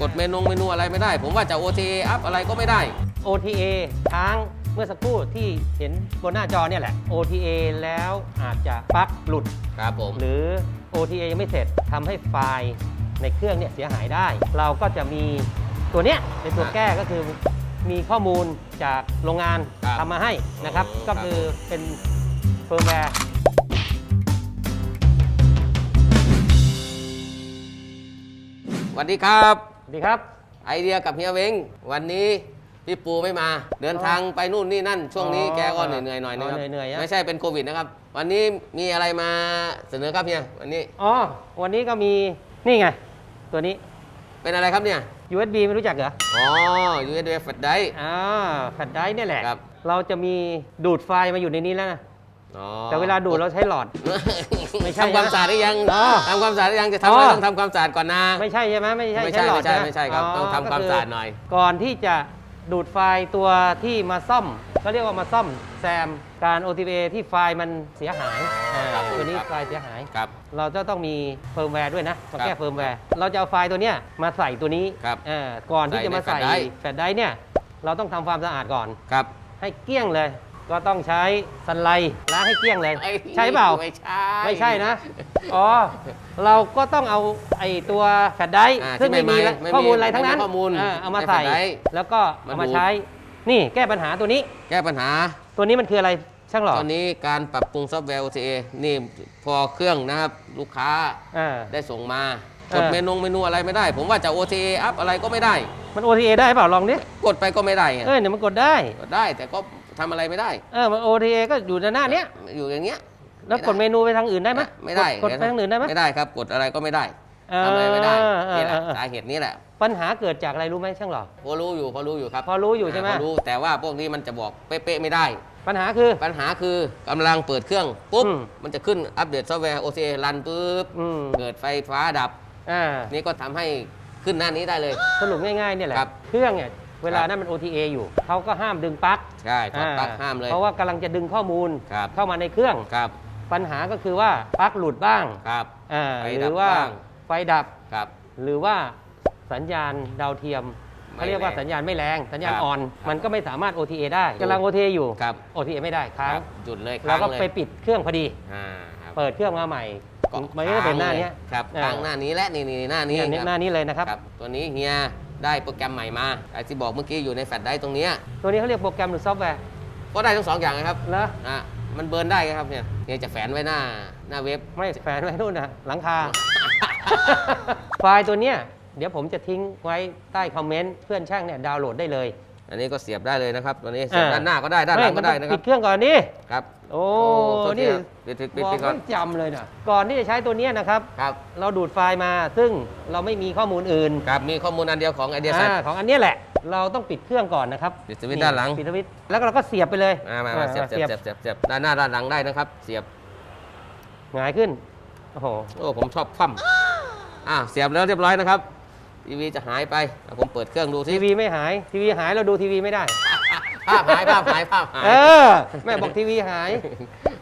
กดเมนูเมนูอะไรไม่ได้ ผมว่าจะ OTA อัพอะไรก็ไม่ได้ OTA ค้างเมื่อสักครู่ที่เห็นบนหน้าจอเนี่ยแหละ OTA แล้วอาจจะปลั๊กหลุด ครับผม หรือ OTA ยังไม่เสร็จทำให้ไฟล์ในเครื่องเนี่ยเสียหายได้ เราก็จะมีตัวเนี้ยเป็นตัวแก้ก็คือมีข้อมูลจากโรงงานครับทำมาให้นะครับอืมก็คือเป็นเฟิร์มแวร์ สวัสดีครับสวัส ดีครับ ไอเดียกับเฮียเวงวันนี้พี่ปูไม่มา เดินทางไปนู่นนี่นั่น ช่วงนี้อ๋อแกก็เหนื่อยๆหน่อยนะครับอ๋อเหนื่อยๆอะไม่ใช่เป็นโควิดนะครับ วันนี้มีอะไรมาเสนอครับเฮียวันนี้ อ๋อ วันนี้ก็มีนี่ไง ตัวนี้ เป็นอะไรครับเนี่ย USB ไม่รู้จักเหรอ อ๋อ USB flash drive อ่าแฟลชไดรฟ์เนี่ยแหละครับเราจะมีดูดไฟล์มาอยู่ในนี้แล้วนะ อ๋อแต่เวลาดูดเราใช้หลอด ไม่ใช่ทำความนะสะอาดหรือยังอ๋อทำความสะอาดหรือยังจะทำอะไรอ๋อ ต้องทำความสะอาดก่อนนะ ไม่ใช่ใช่ไหมไม่ใช่ไม่ใช่หลอดไม่ใช่นะไม่ใช่ครับต้องทำความก็สะอาดหน่อย ก่อนที่จะดูดไฟล์ตัวที่มาซ่อมก็เรียกว่ามาซ่อมแซมการ OTA ที่ไฟล์มันเสียหายอ๋อครับอ่าตัวนี้ครับ ไฟล์เสียหาย ครับ เราจะต้องมีเฟิร์มแวร์ด้วยนะมาแก้ครับเฟิร์มแวร์ เราจะเอาไฟล์ตัวเนี้ยมาใส่ตัวนี้ครับเอ่อก่อนที่ใส่จะมาในใส่แฟลชไดรฟ์ แฟลชไดรฟ์เนี่ยเราต้องทำความสะอาดก่อน ครับ ให้เกลี้ยงเลย ก็ต้องใช้สไลด์ล้างให้เกลี้ยงเลยไอ้ใช่เปล่า ไม่ใช่ไม่ใช่นะ อ๋อ เราก็ต้องเอาไอ้ตัวแฟลชไดรฟ์อ่าซึ่งไม่มีที่ไม่ไม่ข้อมูลอะไรทั้งนั้นไม่มีข้อมูลาเอามาในใส่แฟลชไดรฟ์แล้วก็เอามามาดูใช้ นี่แก้ปัญหาตัวนี้ แก้ปัญหา ตัวนี้มันคืออะไรช่างหล่อตอนนี้การปรับปรุงซอฟต์แวร์ OTA นี่พอเครื่องนะครับลูกค้าอ่าได้ส่งมาเอกดอเมนูเมนูอะไรไม่ได้ ผมว่าจะ OTA อัพอะไรก็ไม่ได้ มัน OTA ได้เปล่าลองดิกดไปก็ไม่ได้ไงเอ้ยเดี๋ยวมันกดได้กดได้แต่ก็ ทำอะไรไม่ได้เออมัน OTA ก็อยู่ในหน้าเนี้ยอยู่อย่างเงี้ยแล้วกดเมนูไปทางอื่นได้ไหมไม่ได้กดกดไปทางอื่นได้ไหมไม่ได้ครับ กดอะไรก็ไม่ได้เออทำอะไรไม่ได้เออนี่แหละเออเออสาเหตุนี้แหละ ปัญหาเกิดจากอะไรรู้ไหมช่างหล่อพอรู้อยู่พอรู้อยู่ครับพอรู้อยู่ใช่ไหมพอรู้แต่ว่าพวกนี้มันจะบอกเป๊ะๆไม่ได้ ปัญหาคือปัญหาคือกำลังเปิดเครื่องปุ๊บอืมมันจะขึ้นอัปเดตซอฟต์แวร์ OTA รันปุ๊บอืมเกิดไฟฟ้าดับอ่านี่ก็ทำให้ขึ้นหน้านี้ได้เลยสรุปง่ายๆเนี่ยแหละครับเครื่องเนี่ย เวลานั้นมัน OTA อยู่เขาก็ห้ามดึงปลั๊กใช่ถอดปลั๊กอ่ห้ามเลย เพราะว่ากำลังจะดึงข้อมูลครับเข้ามาในเครื่องครับปัญหาก็คือว่าปลั๊กหลุดบ้างครับอ่าไฟหดัรืบอว่าบ้างไฟดับครับ หรือว่าสัญญาณดาวเทียมไม่เขาเรียกว่าแรงสัญญาณไม่แรง สัญญาณครับอ่อนครับมันก็ไม่สามารถ OTA ได้กำลัง OTA อยู่ครับ OTA ไม่ได้คค้างรับหยุดเลยเราค้างก็เลยไปปิดเครื่องพอดีอ่าครับเปิดเครื่องมาใหม่มันก็จะเป็นหน้าเนี้ยครับอ่าค้างหน้านี้และนี่นี่หน้านี้เนี่ยครับหน้านี้เลยนะครับครับตัวนี้เฮีย ได้โปรแกรมใหม่มาไอ้ที่บอกเมื่อกี้อยู่ในแฟลชไดรฟ์ตรงเนี้ยตัวนี้เขาเรียกโปรแกรมหรือซอฟต์แวร์ก็ได้ทั้งสองอย่างนะครับแล้วอะมันเบิร์นได้ครับเนี่ยเฮียจะแฝนไว้หน้าหน้าเว็บ ไม่แฝนไว้นู่นนะหลังคา ไฟล์ตัวเนี้ยเดี๋ยวผมจะทิ้งไว้ใต้คอมเมนต์เพื่อนช่างเนี่ยดาวน์โหลดได้เลย อันนี้ก็เสียบได้เลยนะครับตัวนี้เสียบอ่า ด้านหน้าก็ได้ด้านหลังก็ได้นะคปิรับดเครื่องก่อนนี่ ครับโอ้โทษทีนี่ครับปิดปิดปิดบอกปิดก่อนไม่จำเลยนะก่อนที่จะใช้ตัวเนี้ยนะครับ ครับเราดูดไฟล์มาซึ่งเราไม่มีข้อมูลอื่นครับมีข้อมูลอันเดียวของไอเดียสัตอาของอันเนี้ยแหละ เราต้องปิดเครื่องก่อนนะครับปิดสวิตช์ด้านหลัง ปิดสวิตช์แล้วก็เราก็เสียบไปเลยมามามาเสียบเสียบเสียบเสียบเสียบด้านหน้าด้านหลังได้นะครับ เสียบหงายขึ้นโอ้โหโอ้ผมชอบคว่ำอ่าเสียบแล้วเรียบร้อยนะครับ ทีวีจะหายไปอะผมเปิดเครื่องดูสิทีวีไม่หายทีวีหายเราดูทีวีไม่ได้ ภาพหายภาพหายภาพหายเออ แม่บอกทีวีหาย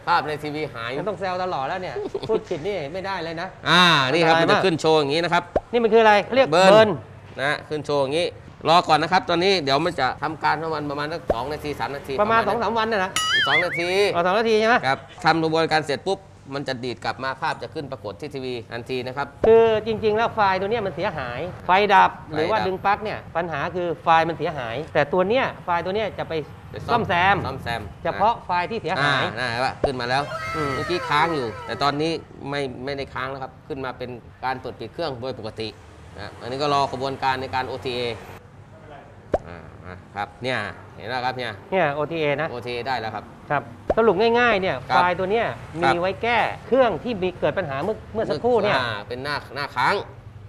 ภาพในทีวีหายมันต้องแซวตลอดแล้วเนี่ยพูดผิดนี่ไม่ได้เลยนะ อ่านี่ครับอัมันนตจะรายมากขึ้นโชว์อย่างนี้นะครับ นี่มันคืออะไรเขาเรียกเบิร์นเบิร์นนะฮะขึ้นโชว์อย่างนี้รอก่อนนะครับ ตอนนี้เดี๋ยวมันจะทำการประมาณประมาณสักสองนาทีสามนาทีประมาณสนั้องนสามวันน่ะนะสองนาทีเอาสองนาทีใช่ไหมครับทำกระบวนการเสร็จปุ๊บ มันจะดีดกลับมาภาพจะขึ้นปรากฏที่ทีวีทันทีนะครับ คือจริง ๆ แล้วไฟล์ตัวเนี้ยมันเสียหาย ไฟดับหรือว่าไฟดับ ดึงปลั๊กเนี่ยปัญหาคือไฟล์มันเสียหาย แต่ตัวเนี้ยไฟล์ตัวเนี้ยจะไปไปซ่อมแซม ซ่อมแซมเฉพาะไฟล์ที่เสียอ่าหายน่าว่าขึ้นมาแล้ว อืม เมื่อกี้ค้างอยู่ แต่ตอนนี้ไม่ไม่ได้ค้างแล้วครับ ขึ้นมาเป็นการเปิดปิดเครื่องโดยปกตินะอันนี้ก็รอกระบวนการในการ OTA อ่าอ่าครับเนี่ยเห็นแล้วครับเนี่ย เนี่ย OTA นะ OTA ได้แล้วครับ ครับสรุปง่ายๆเนี่ยครัไฟบล์ตัวเนี้ยครัมีบไว้แก้เครื่องที่มีเกิดปัญหาเมื่อเมื่อสักครู่เนี่ยอ่าเป็นหน้าหน้าค้าง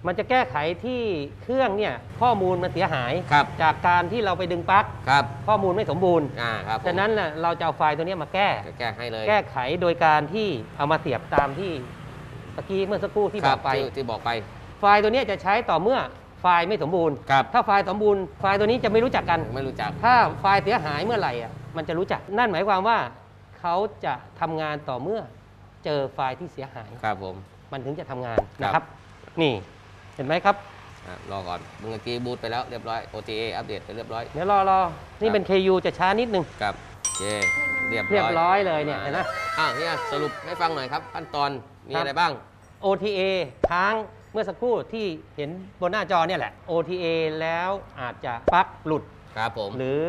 มันจะแก้ไขที่เครื่องเนี่ยข้อมูลมันเสียหาย ครับจากการที่เราไปดึงปลั๊กครับข้อมูลไม่สมบูรณ์อ่าครับผมฉะนั้นน่ะเราจะเอาไฟล์ตัวเนี้ยมาแก้ จะแก้ให้เลยแก้ไขโดยการที่เอามาเสียบตามที่เมื่อกี้เมื่อสักครู่ที่คบรัอกไป ที่ที่บอกไป ไฟล์ตัวเนี้ยจะใช้ต่อเมื่อ ไฟล์ไม่สมบูรณ์ ครับ ถ้าไฟล์สมบูรณ์ไฟล์ตัวนี้จะไม่รู้จักกัน ไม่รู้จัก ถ้าไฟล์เสียหายเมื่อไหร่อะมันจะรู้จัก นั่นหมายความว่าเขาจะทำงานต่อเมื่อเจอไฟล์ที่เสียหาย ครับผม มันถึงจะทำงานนะครับนี่เห็นไหมครับ อะรอก่อนเมื่อกี้บูตไปแล้วเรียบร้อย OTA อัปเดตไปเรียบร้อย เดี๋ยวรอรอนี่เป็น KU จะช้านิดนึง ครับโอเคเรียบร้อยเรียบร้อยเลยเนี่ยเห็นไหมอ้าวเนี่ยสรุปให้ฟังหน่อยครับขั้นตอนมีครับ อะไรบ้าง OTA ค้างเมื่อสักครู่ที่เห็นบนหน้าจอเนี่ยแหละ OTA แล้วอาจจะปลั๊กหลุด ครับผม หรือ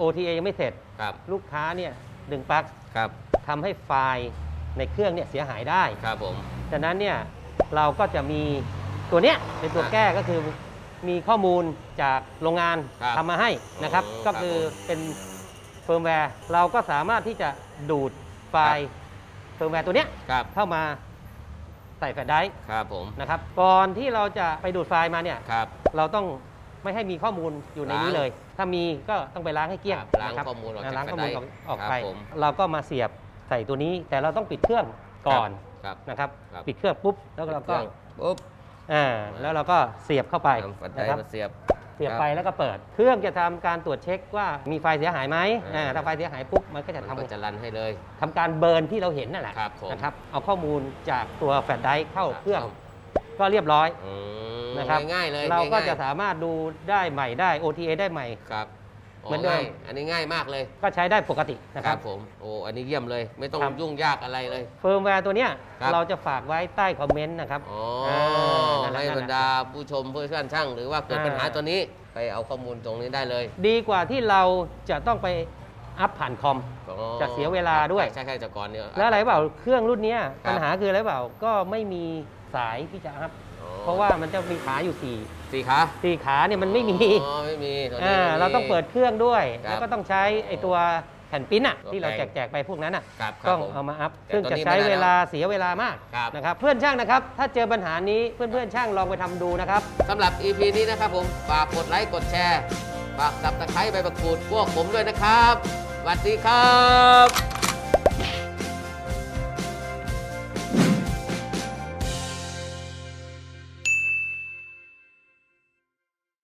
OTA ยังไม่เสร็จ ครับ ลูกค้าเนี่ยดึงปลั๊กครับ ทำให้ไฟล์ในเครื่องเนี่ยเสียหายได้ ครับผมฉะนั้นเนี่ยเราก็จะมีตัวเนี้ยเป็นตัวอะแก้ก็คือมีข้อมูลจากโรงงานครับทำมาให้นะครับอืมก็คือครับผมเป็นเฟิร์มแวร์ เราก็สามารถที่จะดูดไฟล์เฟิร์มแวร์ตัวเนี้ยครับ เข้ามา ใส่แฟลชไดรฟ์ครับผมนะครับก่อนที่เราจะไปดูดไฟล์มาเนี่ยครับ เราต้องไม่ให้มีข้อมูลอยู่ในนี้ล้างเลย ถ้ามีก็ต้องไปล้างให้เกลี้ยงครับล้างนะครับข้อมูลออกจากล้างข้อมูลแฟลชอไดอกรฟ์ออกครับไปผม เราก็มาเสียบใส่ตัวนี้ แต่เราต้องปิดเครื่องก่อนครับ นะครับ ครับ ปิดเครื่องปุ๊บแล้วเราก็ปุ๊บอ่าแล้วเราก็เสียบเข้าไปนำแฟลชไดรนะครับฟ์มาเสียบ เสียบครับไปแล้วก็เปิด เครื่องจะทำการตรวจเช็คว่ามีไฟเสียหายไหมอ่าอ่าถ้าไฟเสียหายปุ๊บมันก็จะมันทำก็จะรันให้เลย ทำการเบิร์นที่เราเห็นนั่นแหละครับผมนะครับ เอาข้อมูลจากตัวแฟลชไดรฟ์เข้าครับเครื่องก็เรียบร้อยอืมนะครับ ง่ายๆเลยเราก็ง่ยๆจะสามารถดูได้ใหม่ได้ OTA ได้ใหม่ครับ เหมือนเดิมง่ายอันนี้ง่ายมากเลย ก็ใช้ได้ปกตินะคครัรับบ ผมโอ้อันนี้เยี่ยมเลย ไม่ต้องครับ ยุ่งยากอะไรเลย เฟิร์มแวร์ตัวเนี้ยครับ เราจะฝากไว้ใต้คอมเมนต์นะครับอ๋อนั่นแหละให้นั่นบแหรละรดาผู้ชมผู้ช่วยช่างหรือว่าเกิดอ่าปัญหาตัวนี้ไปเอาข้อมูลตรงนี้ได้เลยดีกว่าที่เราจะต้องไปอัพผ่านคอม อ๋อจะเสียเวลาด้วย ใช่ใช่จากก่อนเนี่ย แล้วอะไรเปล่าเครื่องรุ่นเนี้ยครับ ปัญหาคืออะไรเปล่าก็ไม่มีสายที่จะอัพอ๋อ เพราะว่ามันจะมีขาอยู่สี่สี่ขาสี่ขาเนี่ยมันไม่มีอ๋อไม่มีตัวนี้อ่าไม่มี เราต้องเปิดเครื่องด้วย ครับแล้วก็ต้องใช้ไอตัวแผ่นปริ้นอะตัวที่เราแปลงแจกๆไปพวกนั้นอะครับครับต้องผมเอามาอัพแต่ซึ่งตัวจะนี้ใช้ไม่ได้เวลาเสียเวลามากครับ นะครับเพื่อนช่างนะครับ ถ้าเจอปัญหานี้เพื่อนๆช่างลองไปทำดูนะครับ สำหรับ EP นี้นะครับผม ฝากกดไลค์ กดแชร์ ฝากสับตะไคร้ใบประกรูดพวกผมด้วยนะครับสวัสดีครับ